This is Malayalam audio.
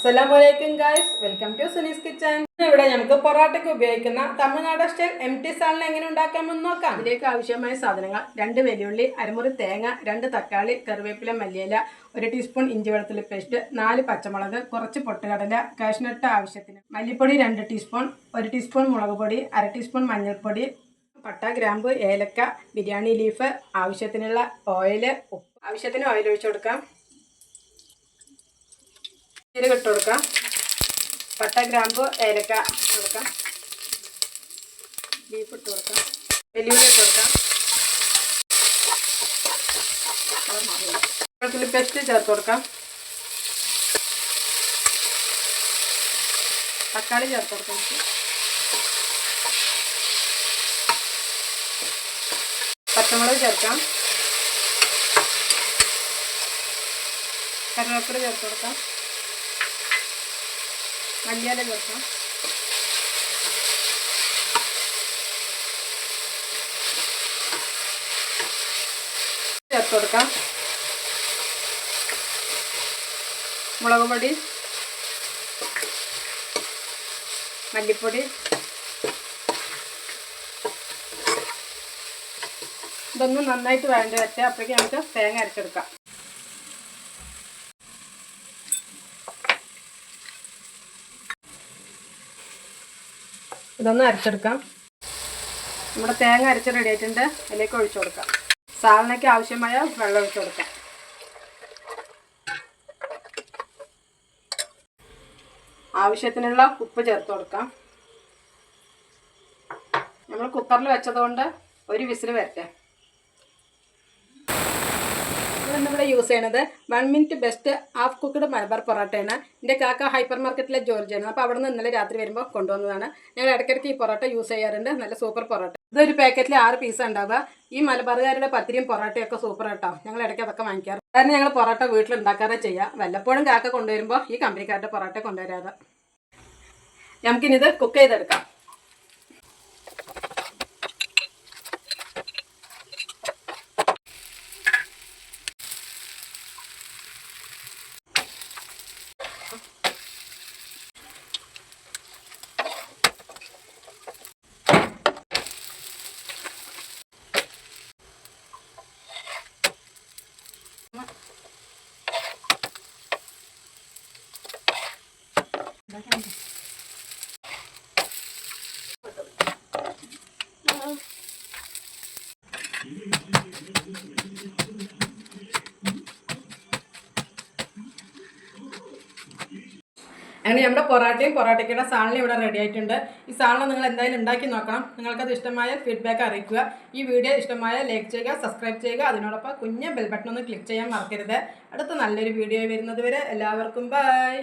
അസ്സലാമലൈക്കും guys welcome to Suni's kitchen ഇവിടെ നമുക്ക് പൊറോട്ടയ്ക്ക് ഉപയോഗിക്കുന്ന തമിഴ്നാട് സ്റ്റൈൽ എം ടി സാലിന് എങ്ങനെ ഉണ്ടാക്കാമെന്ന് നോക്കാം. ഇതിലേക്ക് ആവശ്യമായ സാധനങ്ങൾ രണ്ട് വെല്ലുള്ളി അരമുറി തേങ്ങ രണ്ട് തക്കാളി കറിവേപ്പില മല്ലിയില ഒരു ടീസ്പൂൺ ഇഞ്ചി വെളുത്തുള്ളി പേസ്റ്റ് നാല് പച്ചമുളക് കുറച്ച് പൊട്ടുകടല കാഷ്നട്ട് ആവശ്യത്തിന് മല്ലിപ്പൊടി രണ്ട് ടീസ്പൂൺ ഒരു ടീസ്പൂൺ മുളക് പൊടി അര ടീസ്പൂൺ മഞ്ഞൾപ്പൊടി പട്ട ഗ്രാമ്പ് ഏലക്ക ബിരിയാണി ലീഫ് ആവശ്യത്തിനുള്ള ഓയിൽ ഉപ്പ്. ആവശ്യത്തിന് ഓയിൽ ഒഴിച്ചു കൊടുക്കാം. ജീരകം ഇട്ട് കൊടുക്കാം. പട്ട ഗ്രാമ്പ് ഏലക്ക ഇട്ട് കൊടുക്കാം. ബീഫ് ഇട്ട് കൊടുക്കാം. വെല്ലുവിളി ഇട്ട് കൊടുക്കാം. വെളുത്തുള്ളി പേസ്റ്റ് ചേർത്ത് കൊടുക്കാം. തക്കാളി ചേർത്ത് കൊടുക്കാം പച്ചമുളക് ചേർക്കാം. കറിവേപ്പില ചേർത്ത് കൊടുക്കാം. മല്ലിയില ചേർക്കാം ചേർത്ത് കൊടുക്കാം. മുളക് പൊടി. മല്ലിപ്പൊടി. ഇതൊന്നും നന്നായിട്ട് വേണ്ട വെച്ചാൽ അപ്പോഴേക്കും നമുക്ക് തേങ്ങ അരച്ചെടുക്കാം. ഇതൊന്ന് അരച്ചെടുക്കാം. നമ്മുടെ തേങ്ങ അരച്ച് റെഡി ആയിട്ടുണ്ട്. അതിലേക്ക് ഒഴിച്ചു കൊടുക്കാം. സാലനയ്ക്ക് ആവശ്യമായ വെള്ളം ഒഴിച്ചു കൊടുക്കാം. ആവശ്യത്തിനുള്ള ഉപ്പ് ചേർത്ത് കൊടുക്കാം. നമ്മൾ കുക്കറിൽ വെച്ചതുകൊണ്ട് ഒരു വിസിൽ വരട്ടെ. നമ്മളിവിടെ യൂസ് ചെയ്യണത് one minute best half cooked Malabar പൊറോട്ടയാണ്. എന്റെ കാക്ക ഹൈപ്പർ മാർക്കറ്റിലെ ജോർജിയാണ് അപ്പോൾ അവിടെ നിന്ന് ഇന്നലെ രാത്രി വരുമ്പോൾ കൊണ്ടുവന്നതാണ്. ഞങ്ങൾ ഇടയ്ക്കിടയ്ക്ക് ഈ പൊറോട്ട യൂസ് ചെയ്യാറുണ്ട്. നല്ല സൂപ്പർ പൊറോട്ട. ഇതൊരു പാക്കറ്റിൽ ആറ് പീസ് ഉണ്ടാവുക. ഈ മലബാറുകാരുടെ പത്തിരിയും പൊറോട്ടയൊക്കെ സൂപ്പർ കേട്ടോ ഞങ്ങൾ ഇടയ്ക്ക് അതൊക്കെ വാങ്ങിക്കാറ്. കാരണം ഞങ്ങൾ പൊറോട്ട വീട്ടിൽ ഉണ്ടാക്കാതെ ചെയ്യാം. വല്ലപ്പോഴും കാക്ക കൊണ്ടുവരുമ്പോൾ ഈ കമ്പനിക്കാരുടെ പൊറോട്ട കൊണ്ടുവരാതെ നമുക്കിനിത് കുക്ക് ചെയ്തെടുക്കാം. അങ്ങനെ നമ്മുടെ പൊറാട്ടയും പൊറാട്ടയ്ക്കുടെ സാലനും ഇവിടെ റെഡി ആയിട്ടുണ്ട്. ഈ സാലന നിങ്ങൾ എന്തായാലും ഉണ്ടാക്കി നോക്കണം. നിങ്ങൾക്കത് ഇഷ്ടമായ ഫീഡ്ബാക്ക് അറിയിക്കുക. ഈ വീഡിയോ ഇഷ്ടമായ ലൈക്ക് ചെയ്യുക സബ്സ്ക്രൈബ് ചെയ്യുക. അതിനോടൊപ്പം കുഞ്ഞ ബെൽ ബട്ടൺ ഒന്ന് ക്ലിക്ക് ചെയ്യാൻ മറക്കരുത്. അടുത്ത നല്ലൊരു വീഡിയോ വരുന്നത് വരെ എല്ലാവർക്കും ബൈ